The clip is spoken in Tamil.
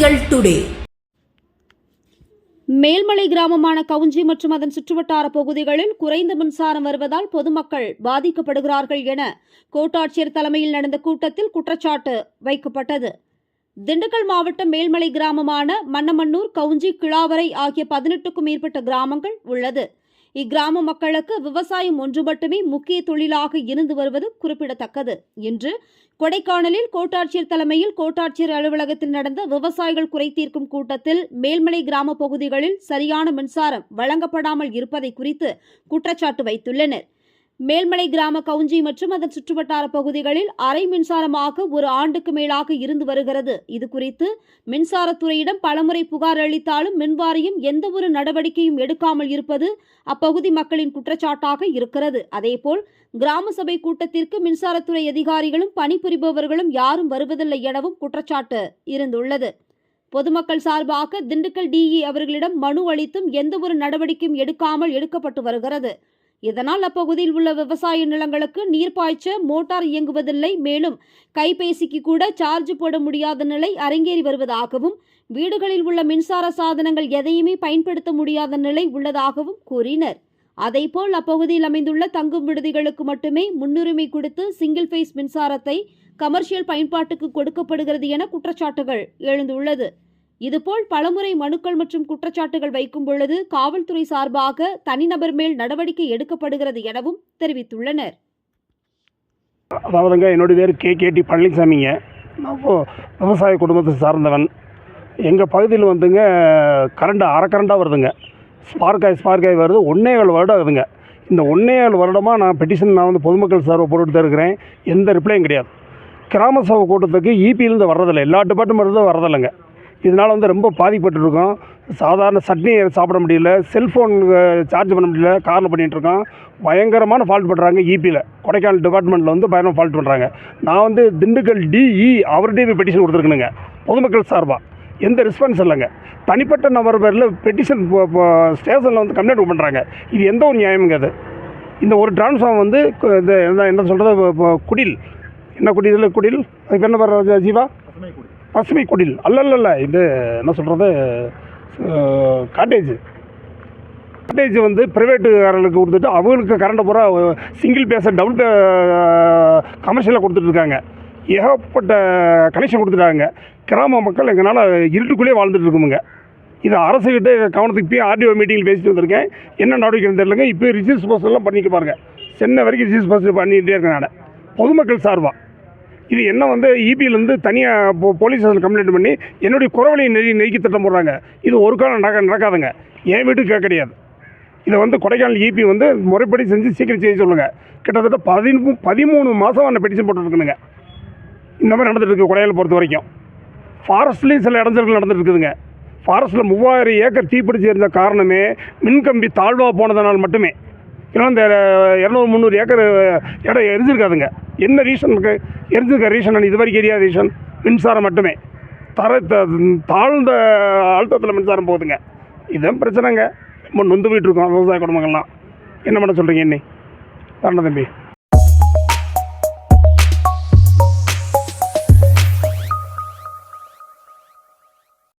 டுடே. மேல்மலை கிராமமான கவுஞ்சி மற்றும் அதன் சுற்றுவட்டார பகுதிகளில் குறைந்த மின்சாரம் வருவதால் பொதுமக்கள் பாதிக்கப்படுகிறார்கள் என கோட்டாட்சியர் தலைமையில் நடந்த கூட்டத்தில் குற்றச்சாட்டு வைக்கப்பட்டது. திண்டுக்கல் மாவட்டம் மேல்மலை கிராமமான மன்னமன்னூர் கவுஞ்சி கிளாவரை ஆகிய பதினெட்டுக்கும் மேற்பட்ட கிராமங்கள் உள்ளது. இக்கிராம மக்களுக்கு விவசாயம் ஒன்று மட்டுமே முக்கிய தொழிலாக இருந்து வருவது குறிப்பிடத்தக்கது என்று கொடைக்கானலில் கோட்டாட்சியர் தலைமையில் கோட்டாட்சியர் அலுவலகத்தில் நடந்த விவசாயிகள் குறை தீர்க்கும் கூட்டத்தில் மேல்மலை கிராம பகுதிகளில் சரியான மின்சாரம் வழங்கப்படாமல் இருப்பதை குறித்து குற்றச்சாட்டு வைத்துள்ளனர். மேல்மலை கிராம கவுஞ்சி மற்றும் அதன் சுற்றுவட்டார பகுதிகளில் அரை மின்சாரமாக ஒரு ஆண்டுக்கு மேலாக இருந்து வருகிறது. இது குறித்து மின்சாரத்துறையிடம் பலமுறை புகார் அளித்தாலும் மின்வாரியம் எந்தவொரு நடவடிக்கையும் எடுக்காமல் இருப்பது அப்பகுதி மக்களின் குற்றச்சாட்டாக இருக்கிறது. அதேபோல் கிராம சபை கூட்டத்திற்கு மின்சாரத்துறை அதிகாரிகளும் பணிபுரிபவர்களும் யாரும் வருவதில்லை எனவும் குற்றச்சாட்டு இருந்துள்ளது. பொதுமக்கள் சார்பாக திண்டுக்கல் டிஇ அவர்களிடம் மனு அளித்தும் எந்தவொரு நடவடிக்கையும் எடுக்காமல் எடுக்கப்பட்டு வருகிறது. இதனால் அப்பகுதியில் உள்ள விவசாய நிலங்களுக்கு நீர் பாய்ச்ச மோட்டார் இயங்குவதில்லை. மேலும் கைபேசிக்கு கூட சார்ஜ் போட முடியாத நிலை அரங்கேறி வருவதாகவும் வீடுகளில் உள்ள மின்சார சாதனங்கள் எதையுமே பயன்படுத்த முடியாத நிலை உள்ளதாகவும் கூறினர். அதேபோல் அப்பகுதியில் அமைந்துள்ள தங்கும் விடுதிகளுக்கு மட்டுமே முன்னுரிமை கொடுத்து சிங்கிள் ஃபேஸ் மின்சாரத்தை கமர்ஷியல் பயன்பாட்டுக்கு கொடுக்கப்படுகிறது என குற்றச்சாட்டுகள் எழுந்துள்ளது. இதுபோல் பலமுறை மனுக்கள் மற்றும் குற்றச்சாட்டுகள் வைக்கும் பொழுது காவல்துறை சார்பாக தனிநபர் மேல் நடவடிக்கை எடுக்கப்படுகிறது எனவும் தெரிவித்துள்ளனர். அதாவதுங்க என்னுடைய பேர் கே. கேடி பழனிசாமிங்க. நான் விவசாய குடும்பத்தை சார்ந்தவன். எங்கள் பகுதியில் வந்துங்க கரண்ட் அரை கரண்டாக வருதுங்க. ஸ்பார்க்காய் ஸ்பார்க்காய் வருது. ஒன்றே ஏழு வருடம் ஆகுதுங்க. இந்த ஒன்றே ஏழு வருடமாக நான் பெட்டிஷன் நான் வந்து பொதுமக்கள் சார்பை போட்டுட்டு தான் இருக்கிறேன். எந்த ரிப்ளையும் கிடையாது. கிராம சபை கூட்டத்துக்கு இபியிலேருந்து வர்றதில்லை. எல்லா டிபார்ட்மெண்ட்லேருந்து வரதில்லைங்க இதனால் வந்து ரொம்ப பாதிப்பட்டுருக்கோம் சாதாரண சட்னி சாப்பிட முடியல செல்ஃபோன் சார்ஜ் பண்ண முடியல காரில் பண்ணிகிட்ருக்கோம் பயங்கரமான ஃபால்ட் பண்ணுறாங்க இபியில் கொடைக்கானல் டிபார்ட்மெண்ட்டில் வந்து பயங்கரமாக ஃபால்ட் பண்ணுறாங்க நான் வந்து திண்டுக்கல் டிஇ அவர்கிட்டயே போய் பெட்டிஷன் கொடுத்துருக்கணுங்க. பொதுமக்கள் சார்பாக எந்த ரெஸ்பான்ஸ் இல்லைங்க. தனிப்பட்ட நபர் பேரில் பெட்டிஷன் ஸ்டேஷனில் வந்து கம்ப்ளைண்ட் பண்ணுறாங்க இது எந்த ஒரு நியாயமுங்க அது? இந்த ஒரு டிரான்ஸ்ஃபார்ம் வந்து இந்த என்ன என்ன சொல்கிறது குடில். என்ன குடில்? குடில்? அதுக்கு என்ன பேர் ஜீவா? பசுமை குடில். அல்ல இது என்ன சொல்கிறது காட்டேஜ் காட்டேஜ் வந்து ப்ரைவேட்டுக்காரர்களுக்கு கொடுத்துட்டு அவங்களுக்கு கரண்ட்டை பூரா சிங்கிள் பேச டபுள் பே கமர்ஷியலாக கொடுத்துட்ருக்காங்க ஏகப்பட்ட கனெக்ஷன் கொடுத்துட்டாங்க. கிராம மக்கள் எங்களால் இருட்டுக்குள்ளேயே வாழ்ந்துட்டு இருக்குமுங்க. இது அரசுக்கிட்ட கவனத்துக்கு போய் ஆர்டிஓ மீட்டிங்கில் பேசிட்டு வந்திருக்கேன். என்ன நடவடிக்கை தெரியலங்க. இப்போ ரிசீவ்ஸ் போஸ்டெல்லாம் பண்ணிக்க பாருங்கள் சென்னை வரைக்கும் ரிசீவ்ஸ் போஸ்ட் பண்ணிகிட்டே இருக்கேன் நான் பொதுமக்கள் சார்பாக இது என்ன வந்து இபியிலேருந்து தனியாக போ போலீஸ் ஸ்டேஷன் கம்ப்ளைண்ட் பண்ணி என்னுடைய குறவழியை நெறி நெருக்கி திட்டம் போடுறாங்க. இது ஒரு காலம் நடக்க நடக்காதுங்க. என் வீட்டுக்கு கேட்க கிடையாது. இதை வந்து கொடைக்கானல் இபி வந்து முறைப்படி செஞ்சு சீக்கிரம் செய்ய சொல்லுங்கள் கிட்டத்தட்ட பதிமூ பதிமூணு மாதம் அந்த பெட்டிஷன் போட்டுருக்குதுங்க இந்த மாதிரி நடந்துகிட்டு இருக்கு கொடையால் பொறுத்த வரைக்கும். ஃபாரஸ்ட்லேயும் சில இடைஞ்சல்கள் நடந்துட்டு இருக்குதுங்க ஃபாரஸ்ட்டில் மூவாயிரம் ஏக்கர் தீப்பிடிச்சு இருந்த காரணமே மின்கம்பி தாழ்வாக போனதுனால் மட்டுமே. ஏன்னா இந்த இரநூறு முந்நூறு ஏக்கர் இடம் எரிஞ்சிருக்காதுங்க. என்ன ரீசன் இருக்குது எரிஞ்சிருக்க ரீசன் இது வரைக்கும் எரியாத ரீசன் மின்சாரம் மட்டுமே. தர த- தாழ்ந்த அழுத்தத்தில் மின்சாரம் போகுதுங்க. இதுதான் பிரச்சனைங்க. ரொம்ப நொந்து போயிட்டுருக்கோம் விவசாய குடும்பங்கள்லாம். என்ன பண்ண சொல்கிறீங்க இன்னி தரண தம்பி.